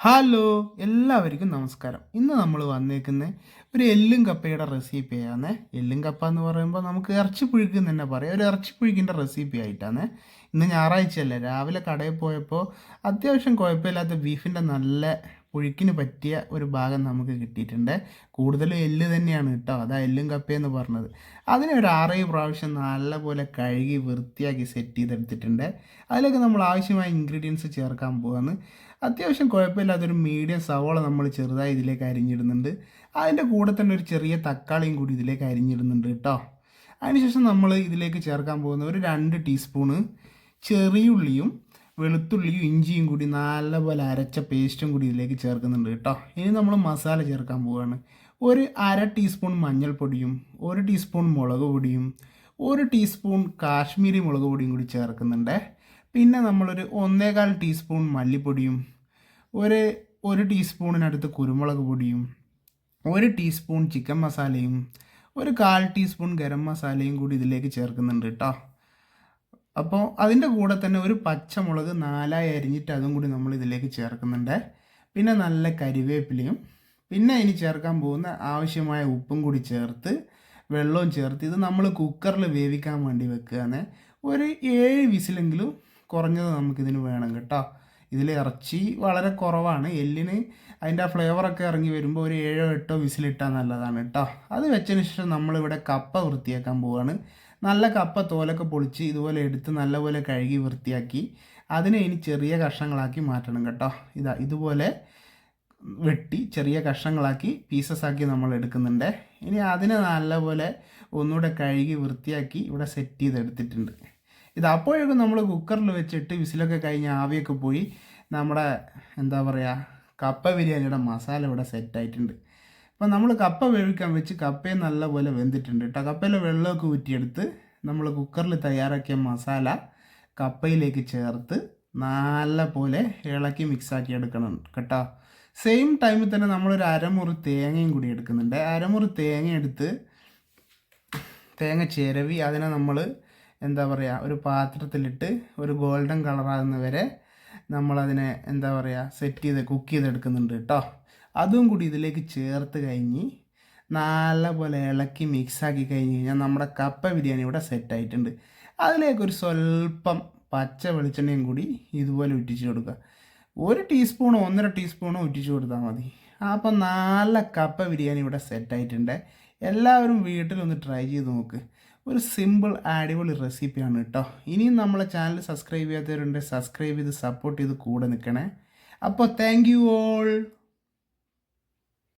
Hello എല്ലാവർക്കും നമസ്കാരം. ഇന്ന് നമ്മൾ വന്നേക്കുന്ന ഒരു എല്ലും കപ്പയുടെ റെസിപ്പിയാണ് എല്ലും കപ്പ എന്ന് പറയുമ്പോൾ നമുക്ക് ഇറച്ചി പുഴുക്ക് തന്നെ പറയാം. ഒരു ഇറച്ചി പുഴുക്കിന്റെ റെസിപ്പി ആയിട്ടാണ്. ഇന്ന് ഞായറാഴ്ചയല്ലേ. രാവിലെ കടയിൽ പോയപ്പോൾ അത്യാവശ്യം കുഴപ്പമില്ലാത്ത ബീഫിന്റെ നല്ല പുഴുക്കിന് പറ്റിയ ഒരു ഭാഗം നമുക്ക് കിട്ടിയിട്ടുണ്ട്. കൂടുതലും എല്ല് തന്നെയാണ് കേട്ടോ. അതാ എല്ലും കപ്പയെന്ന് പറഞ്ഞത്. അതിനെ ഒരു ആറേഴ് പ്രാവശ്യം നല്ലപോലെ കഴുകി വൃത്തിയാക്കി സെറ്റ് ചെയ്തെടുത്തിട്ടുണ്ട്. അതിലേക്ക് നമ്മൾ ആവശ്യമായ ഇൻഗ്രീഡിയൻസ് ചേർക്കാൻ പോവാന്ന് അത്യാവശ്യം കുഴപ്പമില്ലാത്തൊരു മീഡിയം സവോള നമ്മൾ ചെറുതായി ഇതിലേക്ക് അരിഞ്ഞിടുന്നുണ്ട്. അതിന്റെ കൂടെ തന്നെ ഒരു ചെറിയ തക്കാളിയും കൂടി ഇതിലേക്ക് അരിഞ്ഞിടുന്നുണ്ട് കേട്ടോ. അതിനുശേഷം നമ്മൾ ഇതിലേക്ക് ചേർക്കാൻ പോകുന്ന ഒരു രണ്ട് ടീസ്പൂണ് ചെറിയുള്ളിയും വെളുത്തുള്ളിയും ഇഞ്ചിയും കൂടി നല്ലപോലെ അരച്ച പേസ്റ്റും കൂടി ഇതിലേക്ക് ചേർക്കുന്നുണ്ട് കേട്ടോ. ഇനി നമ്മൾ മസാല ചേർക്കാൻ പോവുകയാണ് ഒരു അര ടീസ്പൂൺ മഞ്ഞൾപ്പൊടിയും ഒരു ടീസ്പൂൺ മുളക് പൊടിയും ഒരു ടീസ്പൂൺ കാശ്മീരി മുളക് പൊടിയും കൂടി ചേർക്കുന്നുണ്ട്. പിന്നെ നമ്മളൊരു ഒന്നേകാൽ ടീസ്പൂൺ മല്ലിപ്പൊടിയും ഒരു ഒരു ടീസ്പൂണിനടുത്ത് കുരുമുളക് പൊടിയും ഒരു ടീസ്പൂൺ ചിക്കൻ മസാലയും ഒരു കാൽ ടീസ്പൂൺ ഗരം മസാലയും കൂടി ഇതിലേക്ക് ചേർക്കുന്നുണ്ട് കേട്ടോ. അപ്പോൾ അതിന്റെ കൂടെ തന്നെ ഒരു പച്ചമുളക് നാലായി അരിഞ്ഞിട്ട് അതും കൂടി നമ്മൾ ഇതിലേക്ക് ചേർക്കുന്നുണ്ട്. പിന്നെ നല്ല കരിവേപ്പിലയും പിന്നെ ഇനി ചേർക്കാൻ പോകുന്ന ആവശ്യമായ ഉപ്പും കൂടി ചേർത്ത് വെള്ളവും ചേർത്ത് ഇത് നമ്മൾ കുക്കറിൽ വേവിക്കാൻ വേണ്ടി വെക്കുകയാണ്. ഒരു ഏഴ് വിസിലെങ്കിലും കുറഞ്ഞത് നമുക്കിതിന് വേണം കേട്ടോ. ഇതിൽ ഇറച്ചി വളരെ കുറവാണ്. എല്ലിന് അതിന്റെ ആ ഫ്ലേവറൊക്കെ ഇറങ്ങി വരുമ്പോൾ ഒരു ഏഴോ എട്ടോ വിസിലിട്ടാൽ നല്ലതാണ് കേട്ടോ. അത് വെച്ചതിന് ശേഷം നമ്മളിവിടെ കപ്പ വൃത്തിയാക്കാൻ പോവുകയാണ് നല്ല കപ്പ തോലൊക്കെ പൊളിച്ച് ഇതുപോലെ എടുത്ത് നല്ലപോലെ കഴുകി വൃത്തിയാക്കി അതിനെ ഇനി ചെറിയ കഷ്ണങ്ങളാക്കി മാറ്റണം കേട്ടോ. ഇതാ ഇതുപോലെ വെട്ടി ചെറിയ കഷ്ണങ്ങളാക്കി പീസസ് ആക്കി നമ്മൾ എടുക്കുന്നുണ്ട്. ഇനി അതിനെ നല്ലപോലെ ഒന്നുകൂടെ കഴുകി വൃത്തിയാക്കി ഇവിടെ സെറ്റ് ചെയ്തെടുത്തിട്ടുണ്ട്. ഇത് അപ്പോഴേക്കും നമ്മൾ കുക്കറിൽ വെച്ചിട്ട് വിസിലൊക്കെ കഴിഞ്ഞ് ആവിയൊക്കെ പോയി നമ്മുടെ എന്താ പറയുക കപ്പ ബിരിയാണിയുടെ മസാല ഇവിടെ സെറ്റായിട്ടുണ്ട് അപ്പോൾ നമ്മൾ കപ്പ വേവിക്കാൻ വെച്ച് കപ്പയെ നല്ലപോലെ വെന്തിട്ടുണ്ട് കേട്ടോ. കപ്പയിലെ വെള്ളമൊക്കെ ഊറ്റിയെടുത്ത് നമ്മൾ കുക്കറിൽ തയ്യാറാക്കിയ മസാല കപ്പയിലേക്ക് ചേർത്ത് നല്ല പോലെ ഇളക്കി മിക്സാക്കി എടുക്കണം കേട്ടോ. സെയിം ടൈമിൽ തന്നെ നമ്മളൊരു അരമുറി തേങ്ങയും കൂടി എടുക്കുന്നുണ്ട്. അരമുറി തേങ്ങ എടുത്ത് തേങ്ങ ചിരവി അതിനെ നമ്മൾ എന്താ പറയുക ഒരു പാത്രത്തിലിട്ട് ഒരു ഗോൾഡൻ കളറാകുന്ന വരെ നമ്മളതിനെ എന്താ പറയുക സെറ്റ് ചെയ്ത് കുക്ക് ചെയ്തെടുക്കുന്നുണ്ട് കേട്ടോ. അതും കൂടി ഇതിലേക്ക് ചേർത്ത് കഴിഞ്ഞ് നല്ലപോലെ ഇളക്കി മിക്സാക്കി കഴിഞ്ഞ് കഴിഞ്ഞാൽ നമ്മുടെ കപ്പ ബിരിയാണി ഇവിടെ സെറ്റായിട്ടുണ്ട് അതിലേക്കൊരു സ്വല്പം പച്ച വെളിച്ചെണ്ണയും കൂടി ഇതുപോലെ ഉറ്റിച്ച് കൊടുക്കുക. ഒരു ടീസ്പൂണോ ഒന്നര ടീസ്പൂണോ ഉറ്റിച്ച് കൊടുത്താൽ മതി. അപ്പം നല്ല കപ്പ ബിരിയാണി ഇവിടെ സെറ്റായിട്ടുണ്ട് എല്ലാവരും വീട്ടിലൊന്ന് ട്രൈ ചെയ്ത് നോക്ക്. ഒരു സിമ്പിൾ അടിപൊളി റെസിപ്പിയാണ് കേട്ടോ ഇനിയും നമ്മളെ ചാനൽ സബ്സ്ക്രൈബ് ചെയ്യാത്തവരുണ്ട് സബ്സ്ക്രൈബ് ചെയ്ത് സപ്പോർട്ട് ചെയ്ത് കൂടെ നിൽക്കണേ. അപ്പോൾ താങ്ക് യു ഓൾ